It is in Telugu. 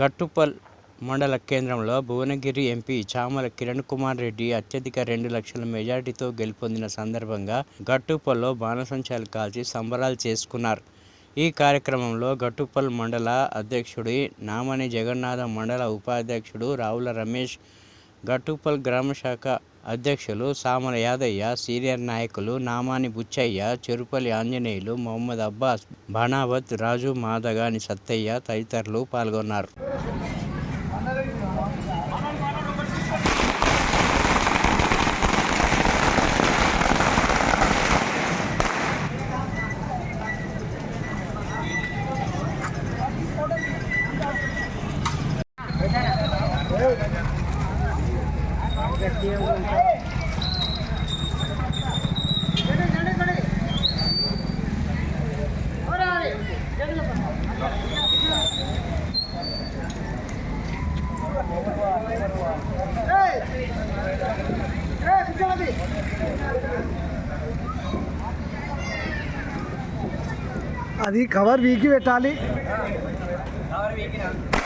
గట్టుపల్ మండల కేంద్రంలో భువనగిరి ఎంపీ చామల కిరణ్ కుమార్ రెడ్డి అత్యధిక రెండు లక్షల మెజార్టీతో గెలుపొందిన సందర్భంగా గట్టుపల్లో బాణసంచాలు కాల్చి సంబరాలు చేసుకున్నారు. ఈ కార్యక్రమంలో గట్టుపల్ మండల అధ్యక్షుడి నామని జగన్నాథ మండల ఉపాధ్యక్షుడు రావుల రమేష్ గట్టుపల్ గ్రామ శాఖ అధ్యక్షులు సామల యాదయ్య సీనియర్ నాయకులు నామాని బుచ్చయ్య చెరుపల్లి ఆంజనేయులు మొహమ్మద్ అబ్బాస్ బనావత్ రాజు మాదగాని సత్తయ్య తదితరులు పాల్గొన్నారు. అది కవర్ వీకి పెట్టాలి. నాయకత్వం